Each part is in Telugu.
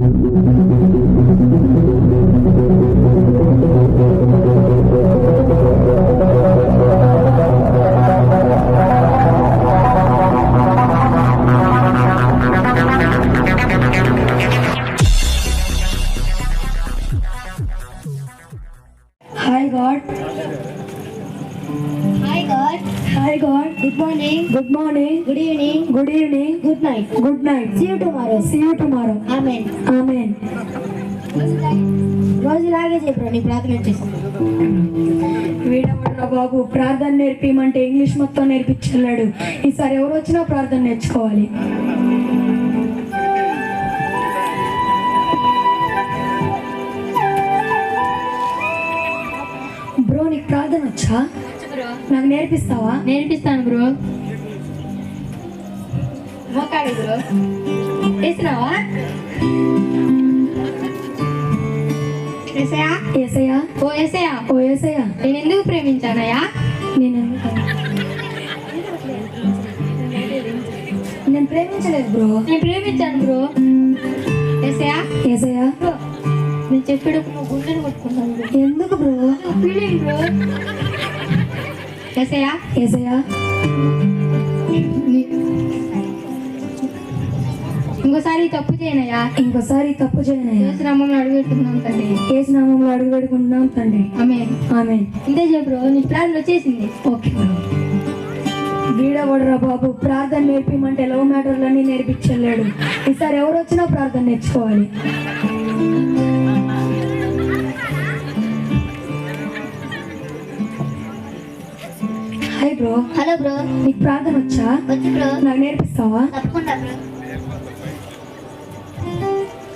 Thank you. Good morning good evening good evening good night good night see you tomorrow see you tomorrow amen amen రోజు ఇలాగే చెప్పు నీ ప్రార్థన చేసి వీడవడ్రా బాబు ప్రార్థన నేర్పిమంటే ఇంగ్లీష్ మొత్తం నేర్పించలేడు ఈసారి ఎవరు వచ్చినా ప్రార్థన నేర్చుకోవాలి. బ్రో నీకు ప్రార్థన వచ్చా? నాకు నేర్పిస్తావా? నేర్పిస్తాను బ్రో. మొక్కాడు బ్రో వేసినావా? ఏసయా ఏసయ్యా? ఓ ఏసయా ఓ ఏసయ్యా. నేను ఎందుకు ప్రేమించానయ్యా? నేను నేను ప్రేమించలేదు బ్రో. నేను ప్రేమించాను బ్రో. ఏసయా ఏసయ్యా. బ్రో నేను చెప్పేటప్పుడు నువ్వు గుండెని కొట్టుకున్నాను ఎందుకు బ్రో? Feeling bro. ఏసయా ఏసయ్యా. ఇంకోసారి తప్పు చేయనయ్యా. ఇంకోసారి తప్పు చేయనయ్యా. యేసునామంలో అడుగుతున్నాం తండ్రి. ఏసు నామంలో అడుగు పెడుకుంటున్నాం తండ్రి. ఆమె ఆమె ఇంతే చెప్పు నీ ప్లాన్ వచ్చేసింది. ఓకే వీడవడరా బాబు? ప్రార్థన నేర్పిమంటే లవ్ మ్యాటర్లన్నీ నేర్పించలేడు. ఈసారి ఎవరు వచ్చినా ప్రార్థన నేర్చుకోవాలి. హాయ్ బ్రో హలో బ్రో నీకు ప్రార్థన వచ్చా? వచ్చి బ్రో నాకు నేర్పిస్తావా? తప్పకుండా బ్రో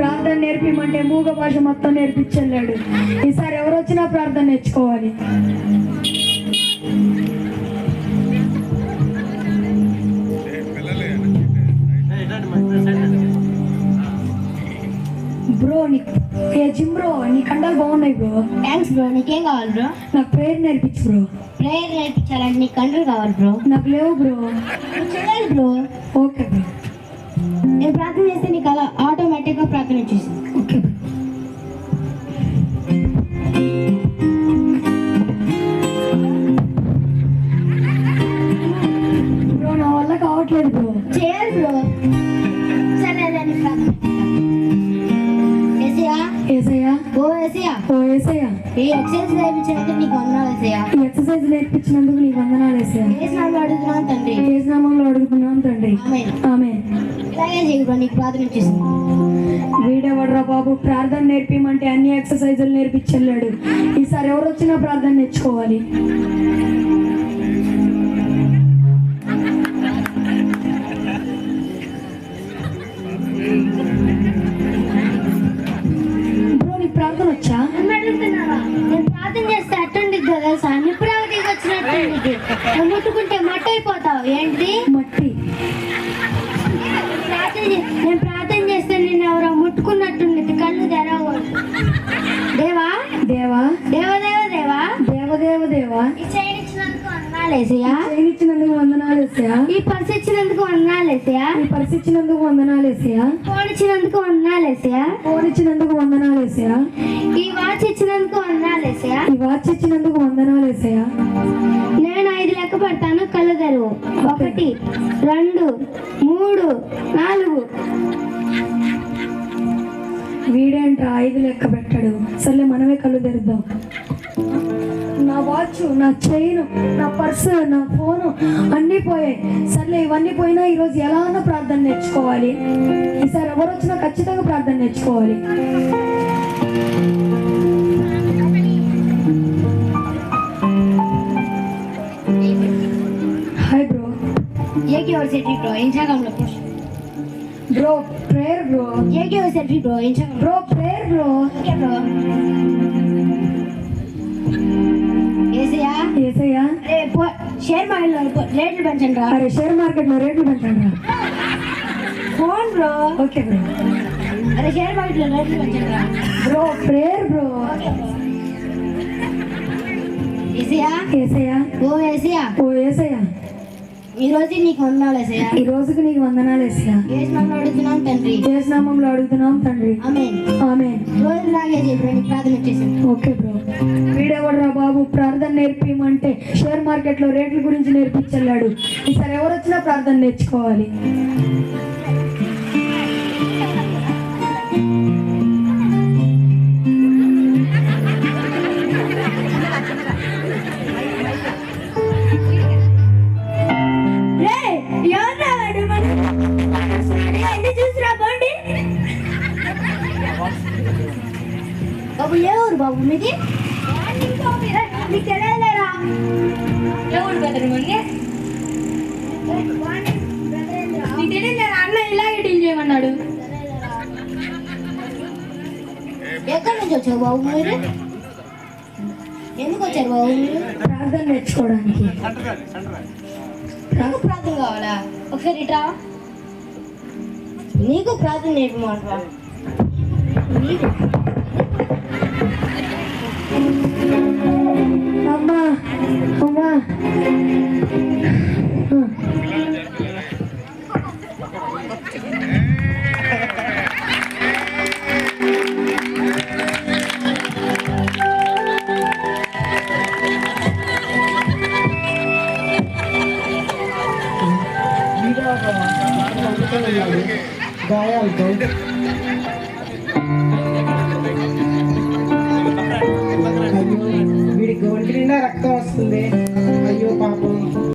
ప్రార్థన నేర్పిమంటే మూగ భాష మొత్తం నేర్పించలేడు. ఈసారి ఎవరు వచ్చినా ప్రార్థన నేర్చుకోవాలి. బ్రో నీ ఏ జిమ్ బ్రో నీ కండలు బాగున్నాయి బ్రో. థ్యాంక్స్ బ్రో నీకేం కావాలి బ్రో? నాకు ప్రేయర్ నేర్పించు బ్రో. ప్రేయర్ నేర్పించాలంటే నీకు కంట్రోల్ కావాలి బ్రో. నాకు లేవు బ్రో. చేయాలి బ్రో. Okay bro. నేను ప్రార్థన చేస్తే నీకు అలా వచ్చేసింది ఓకే బ్రో బ్రో నా వల్ల కావట్లేదు బ్రో చేయాలి బ్రో సరే అదే నీ ప్రార్థన ఏసయ్యా? ఏసయ్యా? ఓ ఏసయ్యా. ఓ ఏసయ్యా. ఈ ఎక్సర్సైజ్ నేర్పించినందుకు నీకు వందనాలు ఏసయ్యా. ఈ ఎక్సర్సైజ్ నేర్పించినందుకు నీకు వందనాలు ఏసయ్యా. ఏ స్నామంలో అడుగుతున్నాను తండ్రి? నామంలో అడుగుతున్నాం తండ్రి? ఆమేన్. ఆమె చేయి బ్రో నీకు ప్రార్థన వీడెవడరా బాబు? ప్రార్థన నేర్పిమంటే అన్ని ఎక్సర్సైజులు నేర్పించలేడు. ఈసారి ఎవరు వచ్చినా ప్రార్థన నేర్చుకోవాలి. ప్రార్థన వచ్చా? నేను ప్రార్థన చేస్తే అట్టుండి కదా సార్. వచ్చినట్టు ముట్టుకుంటే మట్టి అయిపోతావు ఏంటిది దేవా? దేవా దేవ దేవ. దేవా దేవదేవ దేవా. ఈ చైన్ ఇచ్చినందుకు వందనాలేసయ్యా ఇచ్చినందుకు వందనాలు వేసయా ఈ పర్స్ ఇచ్చినందుకు వందనాలేసయ్యా ఈ పరిస్థితి ఇచ్చినందుకు వందనాలు వేసయా ఫోన్ ఇచ్చినందుకు వందనాలేసయ్యా ఫోన్ ఇచ్చినందుకు వందనాలు వేసయా ఈ వాచ్ ఇచ్చినందుకు వందనాలేసయ్యా ఈ వాచ్ ఇచ్చినందుకు వందనాలు వేసయా నేను ఐదు లెక్క పడతాను కళ్ళు తెరువు. ఒకటి రెండు మూడు నాలుగు. వీడేంట్రా ఐదు లెక్క పెట్టాడు. సర్లే మనమే కళ్ళు తెరుద్దాం. నా వాచ్ నా చైన్ నా పర్సు నా ఫోను అన్నీ పోయాయి. సర్లే ఇవన్నీ పోయినా ఈరోజు ఎలా అన్నా ప్రార్థన నేర్చుకోవాలి. ఈసారి ఎవరు వచ్చినా ఖచ్చితంగా ప్రార్థన నేర్చుకోవాలి. హాయ్ బ్రో సెల్ఫీ బ్రో ఇన్స్టాగ్రామ్లో post Bro, prayer bro. Yeah, give us selfie bro. Instagram. Bro, prayer bro. Okay bro. Yesayya Yesayya రేపు షేర్ మార్కెట్లో రేట్లు పెంచండి రా అరే షేర్ మార్కెట్లో రేట్లు పెంచండి రా ఫోన్ బ్రో ఓకే బ్రో అరే షేర్ మార్కెట్లో రేట్లు పెంచండి రా bro prayer bro Yesayya Yesayya ఓ ఏసయ్యా ఓ ఏసయ్యా ఈ రోజు నీకు వందనాలు ఏసయ్యా ఈ రోజుకి నీకు వందనాలు ఏసయ్యా అడుగుతున్నాం తండ్రి? నామంలో అడుగుతున్నాం తండ్రి? రోజు లాగే ప్రార్థన ఓకే బ్రో. వీడెవడరా బాబు? ప్రార్థన నేర్పిమంటే షేర్ మార్కెట్లో రేట్ల గురించి నేర్పించలేడు. ఈసారి ఎవరు వచ్చినా ప్రార్థన నేర్చుకోవాలి. ఏ ఊరు బాబు మీది? నీకు తెలియలేరా ఊరు బెదరు మంది నీకు తెలియలేరా అన్న ఇలాగే డీల్ చేయమన్నాడు. ఎక్కడి నుంచి వచ్చావు బాబు మీరు? ఎందుకు వచ్చారు బాబు మీరు? ప్రార్థన నేర్చుకోవడానికి. నీకు ప్రార్థన కావాలా? ఒకసారి ఇట్రా నీకు ప్రార్థన నేర్పమంటరా? నీకు అమ్మా అమ్మా. గాయాలతో నిండా రక్తం వస్తుంది. అయ్యో పాప.